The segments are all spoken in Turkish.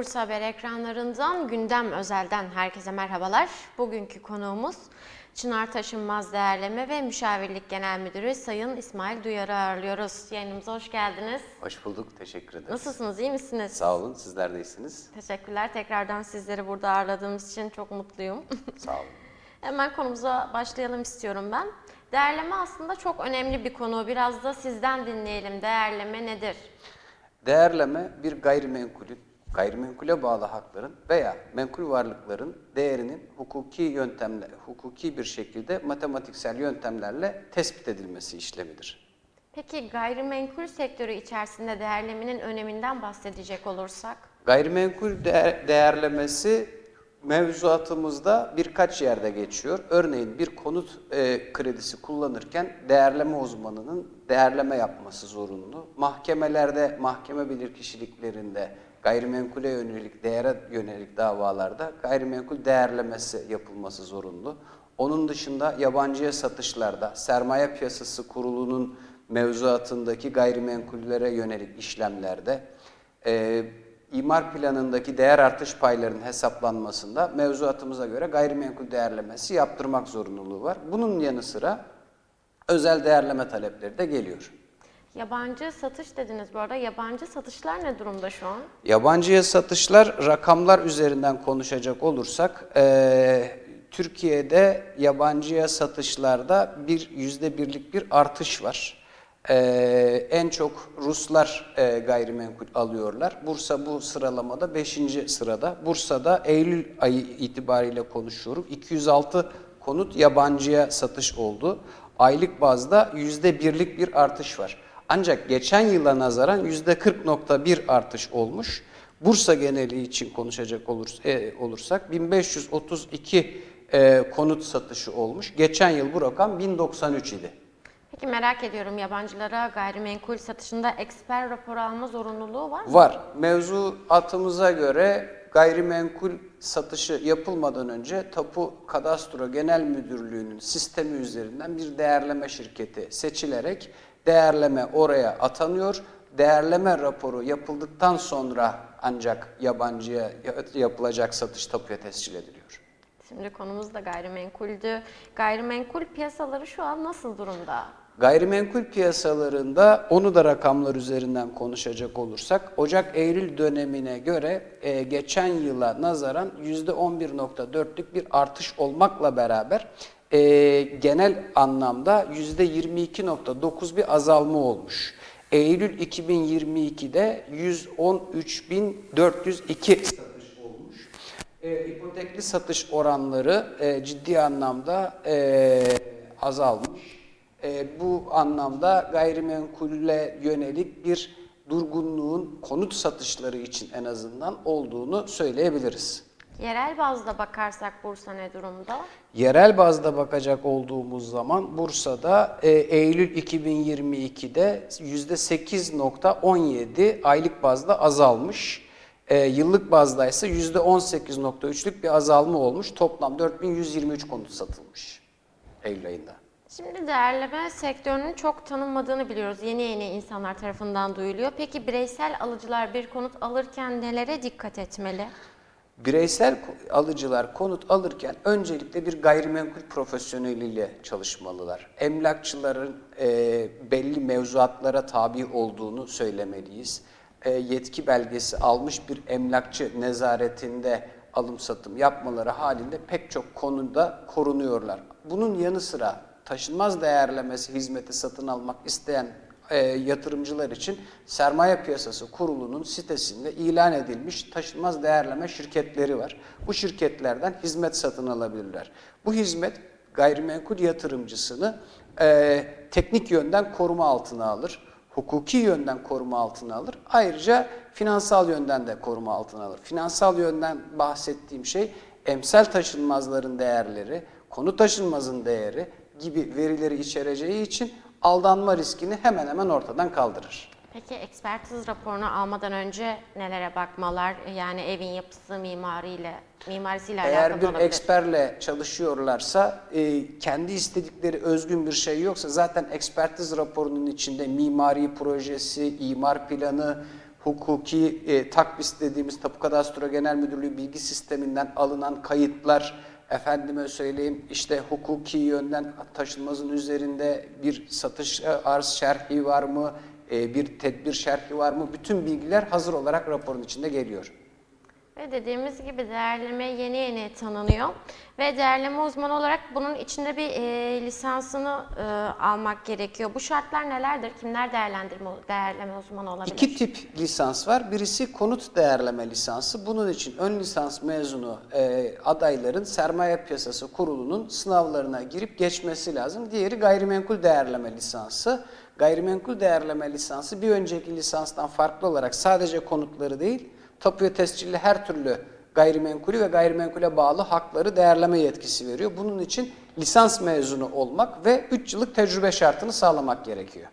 Bursa Haber ekranlarından Gündem Özel'den herkese merhabalar. Bugünkü konuğumuz Çınar Taşınmaz Değerleme ve Müşavirlik Genel Müdürü Sayın İsmail Duyar'ı ağırlıyoruz. Yayınımıza hoş geldiniz. Hoş bulduk, teşekkür ederiz. Nasılsınız, iyi misiniz? Sağ olun, sizler de iyisiniz. Teşekkürler. Tekrardan sizleri burada ağırladığımız için çok mutluyum. Sağ olun. Hemen konumuza başlayalım istiyorum ben. Değerleme aslında çok önemli bir konu. Biraz da sizden dinleyelim. Değerleme nedir? Değerleme bir gayrimenkulün, gayrimenkule bağlı hakların veya menkul varlıkların değerinin hukuki yöntemle, hukuki bir şekilde matematiksel yöntemlerle tespit edilmesi işlemidir. Peki gayrimenkul sektörü içerisinde değerlemenin öneminden bahsedecek olursak? Gayrimenkul değer- değerlemesi mevzuatımızda birkaç yerde geçiyor. Örneğin bir konut e, kredisi kullanırken değerleme uzmanının değerleme yapması zorunlu. Mahkemelerde, mahkeme bilirkişiliklerinde gayrimenkule yönelik, değere yönelik davalarda gayrimenkul değerlemesi yapılması zorunlu. Onun dışında yabancıya satışlarda sermaye piyasası kurulunun mevzuatındaki gayrimenkullere yönelik işlemlerde e, imar planındaki değer artış paylarının hesaplanmasında mevzuatımıza göre gayrimenkul değerlemesi yaptırmak zorunluluğu var. Bunun yanı sıra özel değerleme talepleri de geliyor. Yabancı satış dediniz bu arada. Yabancı satışlar ne durumda şu an? Yabancıya satışlar rakamlar üzerinden konuşacak olursak eee, Türkiye'de yabancıya satışlarda bir yüzde birlik bir artış var. Eee, en çok Ruslar eee, gayrimenkul alıyorlar. Bursa bu sıralamada 5. sırada. Bursa'da Eylül ayı itibariyle konuşuyorum. 206 konut yabancıya satış oldu. Aylık bazda yüzde birlik bir artış var. Ancak geçen yıla nazaran yüzde 40.1 artış olmuş. Bursa geneli için konuşacak e, olursak 1532 e, konut satışı olmuş. Geçen yıl bu rakam 1093 idi. Peki merak ediyorum yabancılara gayrimenkul satışında eksper raporu alma zorunluluğu var mı? Var. Mevzuatımıza göre gayrimenkul satışı yapılmadan önce Tapu Kadastro Genel Müdürlüğü'nün sistemi üzerinden bir değerleme şirketi seçilerek değerleme oraya atanıyor. Değerleme raporu yapıldıktan sonra ancak yabancıya yapılacak satış tapuya tescil ediliyor. Şimdi konumuz da gayrimenkuldü. Gayrimenkul piyasaları şu an nasıl durumda? Gayrimenkul piyasalarında onu da rakamlar üzerinden konuşacak olursak Ocak-Eylül dönemine göre e, geçen yıla nazaran %11.4'lük bir artış olmakla beraber e, genel anlamda %22.9 bir azalma olmuş. Eylül 2022'de 113.402 satış olmuş. E, ipotekli satış oranları e, ciddi anlamda e, azalmış. E, bu anlamda gayrimenkule yönelik bir durgunluğun konut satışları için en azından olduğunu söyleyebiliriz. Yerel bazda bakarsak Bursa ne durumda? Yerel bazda bakacak olduğumuz zaman Bursa'da e, Eylül 2022'de %8.17 aylık bazda azalmış. E, yıllık bazda ise %18.3'lük bir azalma olmuş. Toplam 4123 konut satılmış Eylül ayında. Şimdi değerleme sektörünün çok tanınmadığını biliyoruz. Yeni yeni insanlar tarafından duyuluyor. Peki bireysel alıcılar bir konut alırken nelere dikkat etmeli? Bireysel alıcılar konut alırken öncelikle bir gayrimenkul profesyoneliyle çalışmalılar. Emlakçıların e, belli mevzuatlara tabi olduğunu söylemeliyiz. E, yetki belgesi almış bir emlakçı nezaretinde alım satım yapmaları halinde pek çok konuda korunuyorlar. Bunun yanı sıra taşınmaz değerlemesi hizmeti satın almak isteyen e, yatırımcılar için Sermaye Piyasası Kurulu'nun sitesinde ilan edilmiş taşınmaz değerleme şirketleri var. Bu şirketlerden hizmet satın alabilirler. Bu hizmet gayrimenkul yatırımcısını e, teknik yönden koruma altına alır. hukuki yönden koruma altına alır. Ayrıca finansal yönden de koruma altına alır. Finansal yönden bahsettiğim şey emsal taşınmazların değerleri, konu taşınmazın değeri gibi verileri içereceği için aldanma riskini hemen hemen ortadan kaldırır. Peki ekspertiz raporunu almadan önce nelere bakmalar? Yani evin yapısı, mimariyle, mimarisiyle Eğer alakalı bir olabilir. eksperle çalışıyorlarsa, e, kendi istedikleri özgün bir şey yoksa zaten ekspertiz raporunun içinde mimari projesi, imar planı, hukuki e, takbis dediğimiz Tapu Kadastro Genel Müdürlüğü bilgi sisteminden alınan kayıtlar, efendime söyleyeyim işte hukuki yönden taşınmazın üzerinde bir satış e, arz şerhi var mı, e, bir tedbir şerhi var mı? Bütün bilgiler hazır olarak raporun içinde geliyor. Ve dediğimiz gibi değerleme yeni yeni tanınıyor. Ve değerleme uzmanı olarak bunun içinde bir e, lisansını e, almak gerekiyor. Bu şartlar nelerdir? Kimler değerlendirme, değerleme uzmanı olabilir? İki tip lisans var. Birisi konut değerleme lisansı. Bunun için ön lisans mezunu e, adayların sermaye piyasası kurulunun sınavlarına girip geçmesi lazım. Diğeri gayrimenkul değerleme lisansı. Gayrimenkul değerleme lisansı bir önceki lisanstan farklı olarak sadece konutları değil, tapu ve tescilli her türlü gayrimenkulü ve gayrimenkule bağlı hakları değerleme yetkisi veriyor. Bunun için lisans mezunu olmak ve 3 yıllık tecrübe şartını sağlamak gerekiyor.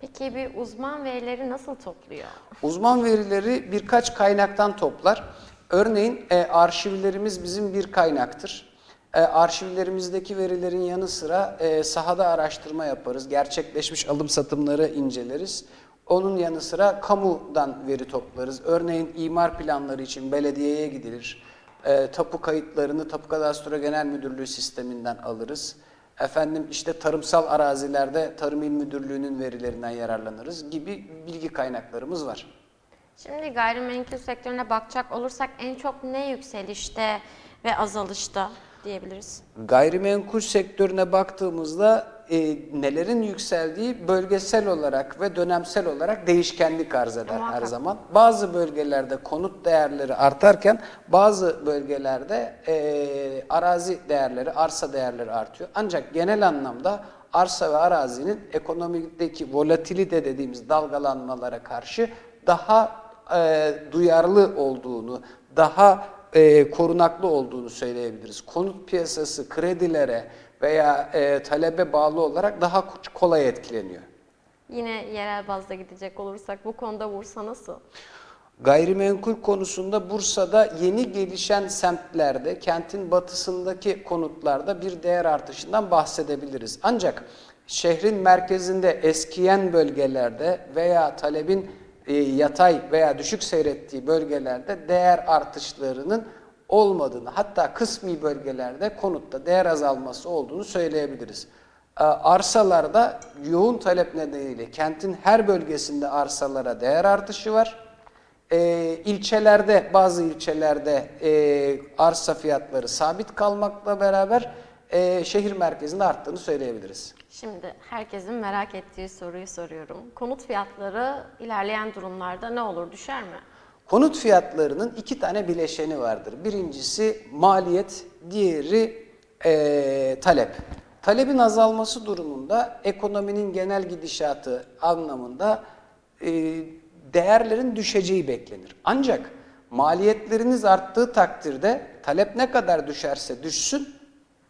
Peki bir uzman verileri nasıl topluyor? Uzman verileri birkaç kaynaktan toplar. Örneğin e, arşivlerimiz bizim bir kaynaktır. E, arşivlerimizdeki verilerin yanı sıra e, sahada araştırma yaparız. Gerçekleşmiş alım satımları inceleriz. Onun yanı sıra kamudan veri toplarız. Örneğin imar planları için belediyeye gidilir. E, tapu kayıtlarını Tapu Kadastro Genel Müdürlüğü sisteminden alırız. Efendim işte tarımsal arazilerde Tarım İl Müdürlüğü'nün verilerinden yararlanırız gibi bilgi kaynaklarımız var. Şimdi gayrimenkul sektörüne bakacak olursak en çok ne yükselişte ve azalışta diyebiliriz? Gayrimenkul sektörüne baktığımızda e, nelerin yükseldiği bölgesel olarak ve dönemsel olarak değişkenlik arz eder her zaman. Bazı bölgelerde konut değerleri artarken bazı bölgelerde e, arazi değerleri, arsa değerleri artıyor. Ancak genel anlamda arsa ve arazinin ekonomideki volatilite dediğimiz dalgalanmalara karşı daha e, duyarlı olduğunu, daha e, korunaklı olduğunu söyleyebiliriz. Konut piyasası kredilere veya e, talebe bağlı olarak daha kolay etkileniyor. Yine yerel bazda gidecek olursak bu konuda Bursa nasıl? Gayrimenkul konusunda Bursa'da yeni gelişen semtlerde, kentin batısındaki konutlarda bir değer artışından bahsedebiliriz. Ancak şehrin merkezinde eskiyen bölgelerde veya talebin e, yatay veya düşük seyrettiği bölgelerde değer artışlarının olmadığını, hatta kısmi bölgelerde konutta değer azalması olduğunu söyleyebiliriz. E, Arsalarda yoğun talep nedeniyle kentin her bölgesinde arsalara değer artışı var. E, ilçelerde, bazı ilçelerde e, arsa fiyatları sabit kalmakla beraber e, şehir merkezinde arttığını söyleyebiliriz. Şimdi herkesin merak ettiği soruyu soruyorum. Konut fiyatları ilerleyen durumlarda ne olur düşer mi? Konut fiyatlarının iki tane bileşeni vardır. Birincisi maliyet, diğeri eee, talep. Talebin azalması durumunda ekonominin genel gidişatı anlamında eee, değerlerin düşeceği beklenir. Ancak maliyetleriniz arttığı takdirde talep ne kadar düşerse düşsün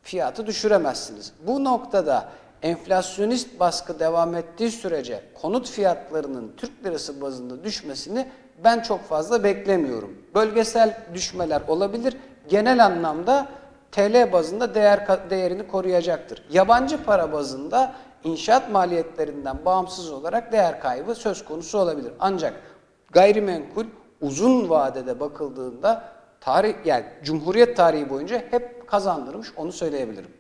fiyatı düşüremezsiniz. Bu noktada enflasyonist baskı devam ettiği sürece konut fiyatlarının Türk lirası bazında düşmesini ben çok fazla beklemiyorum. Bölgesel düşmeler olabilir. Genel anlamda TL bazında değer değerini koruyacaktır. Yabancı para bazında inşaat maliyetlerinden bağımsız olarak değer kaybı söz konusu olabilir. Ancak gayrimenkul uzun vadede bakıldığında tarih yani Cumhuriyet tarihi boyunca hep kazandırmış onu söyleyebilirim.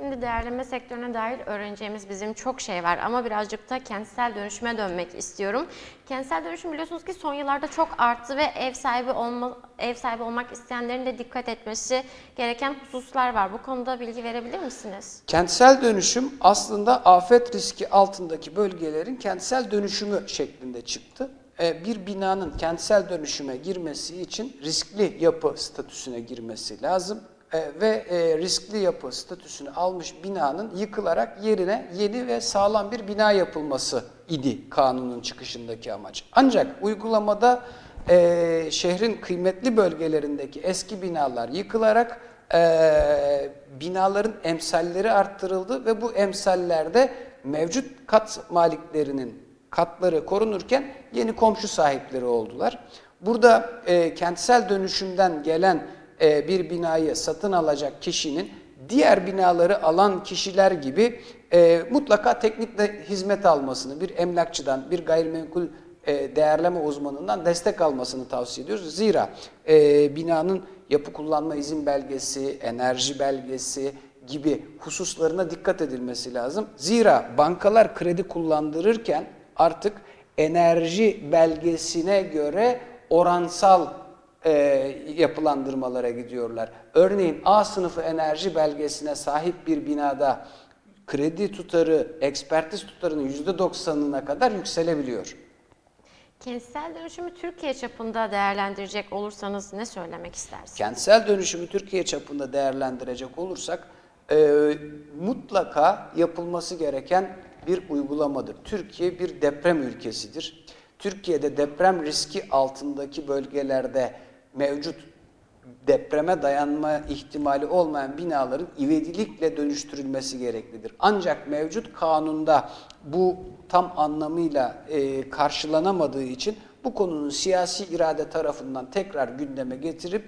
Şimdi değerleme sektörüne dair öğreneceğimiz bizim çok şey var ama birazcık da kentsel dönüşüme dönmek istiyorum. Kentsel dönüşüm biliyorsunuz ki son yıllarda çok arttı ve ev sahibi olma, ev sahibi olmak isteyenlerin de dikkat etmesi gereken hususlar var. Bu konuda bilgi verebilir misiniz? Kentsel dönüşüm aslında afet riski altındaki bölgelerin kentsel dönüşümü şeklinde çıktı. Ee, Bir binanın kentsel dönüşüme girmesi için riskli yapı statüsüne girmesi lazım. Ee, Ve e, riskli yapı statüsünü almış binanın yıkılarak yerine yeni ve sağlam bir bina yapılması idi kanunun çıkışındaki amaç. Ancak uygulamada e, şehrin kıymetli bölgelerindeki eski binalar yıkılarak e, binaların emsalleri arttırıldı ve bu emsallerde mevcut kat maliklerinin katları korunurken yeni komşu sahipleri oldular. Burada e, kentsel dönüşümden gelen e, bir binayı satın alacak kişinin diğer binaları alan kişiler gibi e, mutlaka teknik de hizmet almasını, bir emlakçıdan, bir gayrimenkul e, değerleme uzmanından destek almasını tavsiye ediyoruz. Zira binanın yapı kullanma izin belgesi, enerji belgesi gibi hususlarına dikkat edilmesi lazım. Zira bankalar kredi kullandırırken artık enerji belgesine göre oransal e, yapılandırmalara gidiyorlar. Örneğin A sınıfı enerji belgesine sahip bir binada kredi tutarı, ekspertiz tutarının %90'ına kadar yükselebiliyor. Kentsel dönüşümü Türkiye çapında değerlendirecek olursanız ne söylemek istersiniz? Kentsel dönüşümü Türkiye çapında değerlendirecek olursak e, mutlaka yapılması gereken bir uygulamadır. Türkiye bir deprem ülkesidir. Türkiye'de deprem riski altındaki bölgelerde mevcut depreme dayanma ihtimali olmayan binaların ivedilikle dönüştürülmesi gereklidir. Ancak mevcut kanunda bu tam anlamıyla e, karşılanamadığı için bu konunun siyasi irade tarafından tekrar gündeme getirip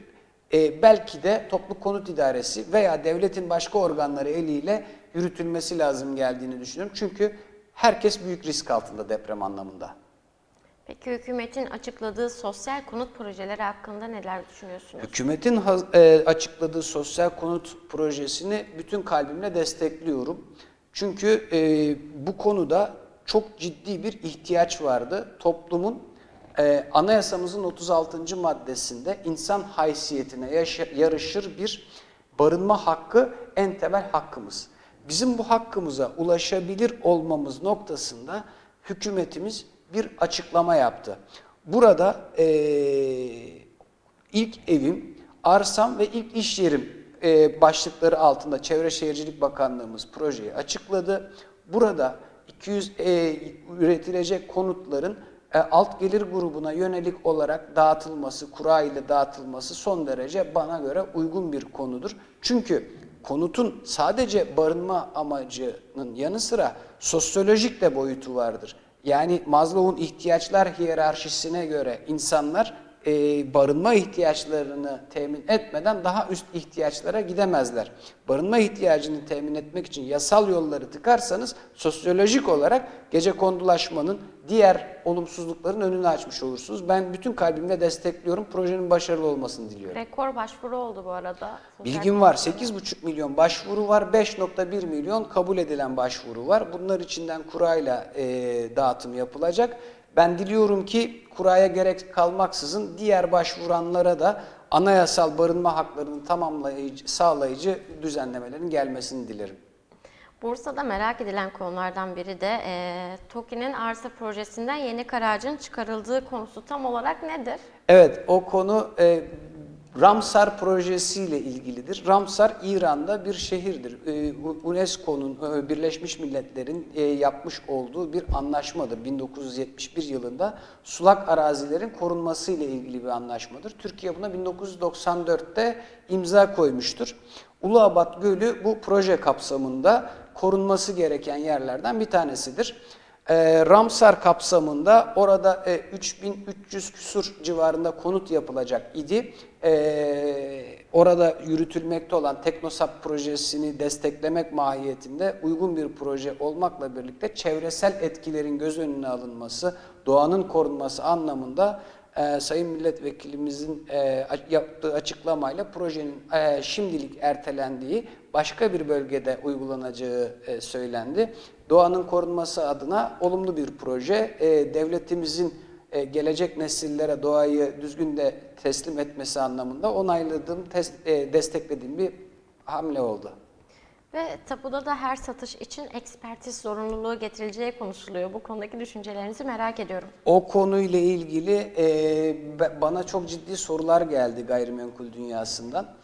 e, belki de toplu konut idaresi veya devletin başka organları eliyle yürütülmesi lazım geldiğini düşünüyorum. Çünkü herkes büyük risk altında deprem anlamında. Peki hükümetin açıkladığı sosyal konut projeleri hakkında neler düşünüyorsunuz? Hükümetin e, açıkladığı sosyal konut projesini bütün kalbimle destekliyorum. Çünkü e, bu konuda çok ciddi bir ihtiyaç vardı. Toplumun e, anayasamızın 36. maddesinde insan haysiyetine yaşa- yarışır bir barınma hakkı en temel hakkımız. Bizim bu hakkımıza ulaşabilir olmamız noktasında hükümetimiz bir açıklama yaptı. Burada eee ilk evim, arsam ve ilk iş yerim e, başlıkları altında Çevre Şehircilik Bakanlığımız projeyi açıkladı. Burada 200 e, üretilecek konutların e, alt gelir grubuna yönelik olarak dağıtılması, kura ile dağıtılması son derece bana göre uygun bir konudur. Çünkü konutun sadece barınma amacının yanı sıra sosyolojik de boyutu vardır. Yani Maslow'un ihtiyaçlar hiyerarşisine göre insanlar e, barınma ihtiyaçlarını temin etmeden daha üst ihtiyaçlara gidemezler. Barınma ihtiyacını temin etmek için yasal yolları tıkarsanız sosyolojik olarak gece kondulaşmanın diğer olumsuzlukların önünü açmış olursunuz. Ben bütün kalbimle destekliyorum. Projenin başarılı olmasını diliyorum. Rekor başvuru oldu bu arada. Bilgim var. konutlara. 8,5 milyon başvuru var. 5.1 milyon kabul edilen başvuru var. Bunlar içinden kurayla e, dağıtım yapılacak. Ben diliyorum ki kuraya gerek kalmaksızın diğer başvuranlara da anayasal barınma haklarını tamamlayıcı, sağlayıcı düzenlemelerin gelmesini dilerim. Bursa'da merak edilen konulardan biri de e, TOKİ'nin arsa projesinden yeni kararcının çıkarıldığı konusu tam olarak nedir? Evet, o konu e, Ramsar projesiyle ilgilidir. Ramsar İran'da bir şehirdir. E, UNESCO'nun, e, Birleşmiş Milletler'in e, yapmış olduğu bir anlaşmadır. 1971 yılında sulak arazilerin korunması ile ilgili bir anlaşmadır. Türkiye buna 1994'te imza koymuştur. Uluabat Gölü bu proje kapsamında korunması gereken yerlerden bir tanesidir. E, Ramsar kapsamında orada e, 3300 küsur civarında konut yapılacak idi. E, orada yürütülmekte olan Teknosap projesini desteklemek mahiyetinde uygun bir proje olmakla birlikte çevresel etkilerin göz önüne alınması, doğanın korunması anlamında e, Sayın Milletvekilimizin e, yaptığı açıklamayla projenin e, şimdilik ertelendiği başka bir bölgede uygulanacağı e, söylendi. Doğanın korunması adına olumlu bir proje. E, devletimizin e, gelecek nesillere doğayı düzgün de teslim etmesi anlamında onayladığım, tes- e, desteklediğim bir hamle oldu. Ve tapuda da her satış için ekspertiz zorunluluğu getirileceği konuşuluyor. Bu konudaki düşüncelerinizi merak ediyorum. O konuyla ilgili e, bana çok ciddi sorular geldi gayrimenkul dünyasından.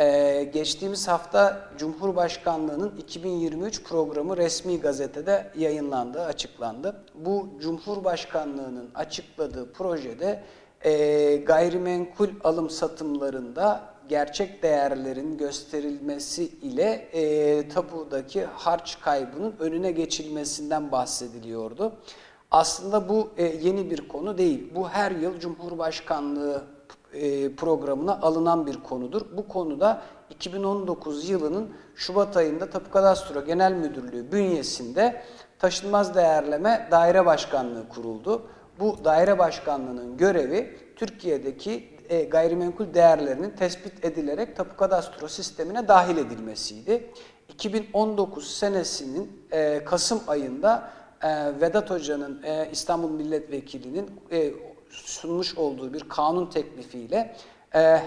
Ee, geçtiğimiz hafta Cumhurbaşkanlığı'nın 2023 programı resmi gazetede yayınlandı, açıklandı. Bu Cumhurbaşkanlığı'nın açıkladığı projede e, gayrimenkul alım satımlarında gerçek değerlerin gösterilmesi ile e, tapudaki harç kaybının önüne geçilmesinden bahsediliyordu. Aslında bu e, yeni bir konu değil. Bu her yıl Cumhurbaşkanlığı e, programına alınan bir konudur. Bu konuda 2019 yılının Şubat ayında Tapu Kadastro Genel Müdürlüğü bünyesinde Taşınmaz Değerleme Daire Başkanlığı kuruldu. Bu daire başkanlığının görevi Türkiye'deki e, gayrimenkul değerlerinin tespit edilerek Tapu Kadastro sistemine dahil edilmesiydi. 2019 senesinin e, Kasım ayında e, Vedat Hoca'nın İstanbul Milletvekili'nin sunmuş olduğu bir kanun teklifiyle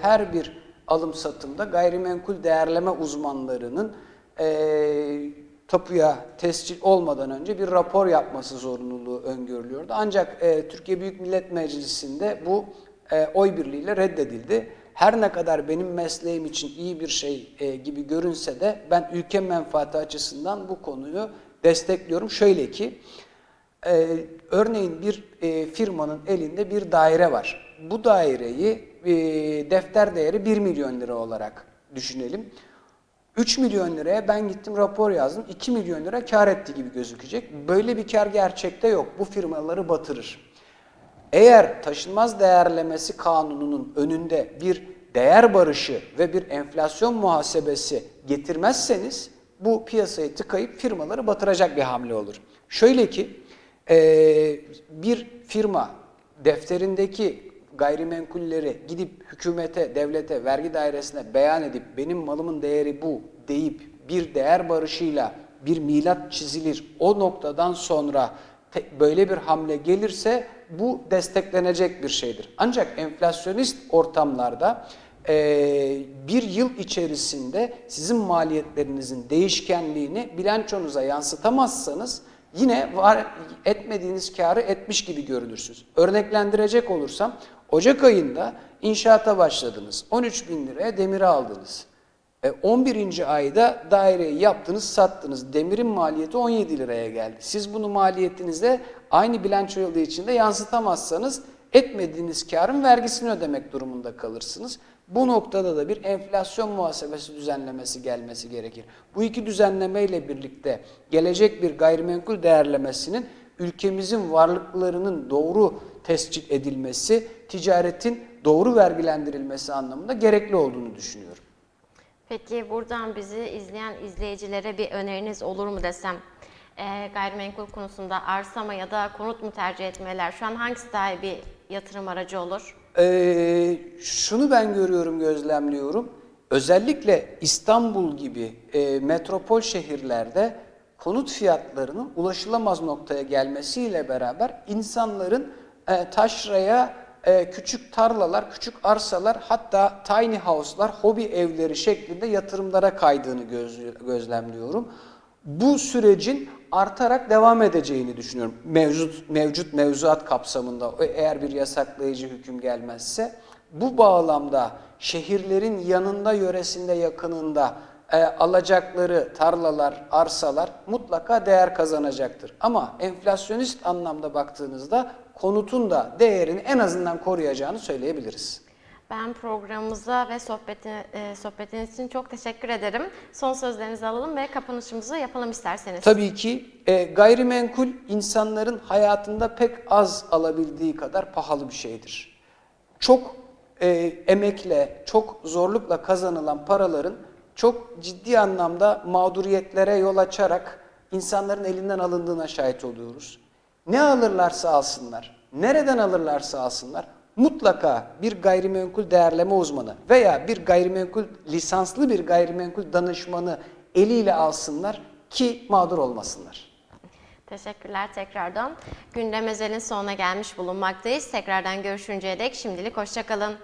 her bir alım satımda gayrimenkul değerleme uzmanlarının tapuya tescil olmadan önce bir rapor yapması zorunluluğu öngörülüyordu. Ancak e, Türkiye Büyük Millet Meclisi'nde bu e, oy birliğiyle reddedildi. Her ne kadar benim mesleğim için iyi bir şey e, gibi görünse de ben ülke menfaati açısından bu konuyu destekliyorum. Şöyle ki, ee, örneğin bir e, firmanın elinde bir daire var. Bu daireyi e, defter değeri 1 milyon lira olarak düşünelim. 3 milyon liraya ben gittim rapor yazdım. 2 milyon lira kar etti gibi gözükecek. Böyle bir kar gerçekte yok. Bu firmaları batırır. Eğer taşınmaz değerlemesi kanununun önünde bir değer barışı ve bir enflasyon muhasebesi getirmezseniz bu piyasayı tıkayıp firmaları batıracak bir hamle olur. Şöyle ki bir firma defterindeki gayrimenkulleri gidip hükümete, devlete, vergi dairesine beyan edip benim malımın değeri bu deyip bir değer barışıyla bir milat çizilir. O noktadan sonra böyle bir hamle gelirse bu desteklenecek bir şeydir. Ancak enflasyonist ortamlarda e, bir yıl içerisinde sizin maliyetlerinizin değişkenliğini bilançonuza yansıtamazsanız yine var etmediğiniz karı etmiş gibi görünürsünüz. Örneklendirecek olursam Ocak ayında inşaata başladınız. 13 bin liraya demiri aldınız. E, 11. ayda daireyi yaptınız, sattınız. Demirin maliyeti 17 liraya geldi. Siz bunu maliyetinize aynı bilanço yılı içinde yansıtamazsanız etmediğiniz karın vergisini ödemek durumunda kalırsınız. Bu noktada da bir enflasyon muhasebesi düzenlemesi gelmesi gerekir. Bu iki düzenlemeyle birlikte gelecek bir gayrimenkul değerlemesinin ülkemizin varlıklarının doğru tescil edilmesi, ticaretin doğru vergilendirilmesi anlamında gerekli olduğunu düşünüyorum. Peki buradan bizi izleyen izleyicilere bir öneriniz olur mu desem? Ee, gayrimenkul konusunda arsa mı ya da konut mu tercih etmeler? Şu an hangisi daha iyi bir yatırım aracı olur? Ee, şunu ben görüyorum, gözlemliyorum. Özellikle İstanbul gibi e, metropol şehirlerde konut fiyatlarının ulaşılamaz noktaya gelmesiyle beraber insanların e, taşraya e, küçük tarlalar, küçük arsalar hatta tiny house'lar, hobi evleri şeklinde yatırımlara kaydığını göz- gözlemliyorum. Bu sürecin artarak devam edeceğini düşünüyorum. Mevcut mevcut mevzuat kapsamında eğer bir yasaklayıcı hüküm gelmezse bu bağlamda şehirlerin yanında, yöresinde, yakınında e, alacakları tarlalar, arsalar mutlaka değer kazanacaktır. Ama enflasyonist anlamda baktığınızda konutun da değerini en azından koruyacağını söyleyebiliriz. Ben programımıza ve sohbeti, e, sohbetiniz için çok teşekkür ederim. Son sözlerinizi alalım ve kapanışımızı yapalım isterseniz. Tabii ki e, gayrimenkul insanların hayatında pek az alabildiği kadar pahalı bir şeydir. Çok e, emekle, çok zorlukla kazanılan paraların çok ciddi anlamda mağduriyetlere yol açarak insanların elinden alındığına şahit oluyoruz. Ne alırlarsa alsınlar, nereden alırlarsa alsınlar mutlaka bir gayrimenkul değerleme uzmanı veya bir gayrimenkul lisanslı bir gayrimenkul danışmanı eliyle alsınlar ki mağdur olmasınlar. Teşekkürler tekrardan. Gündem özelin sonuna gelmiş bulunmaktayız. Tekrardan görüşünceye dek şimdilik hoşçakalın.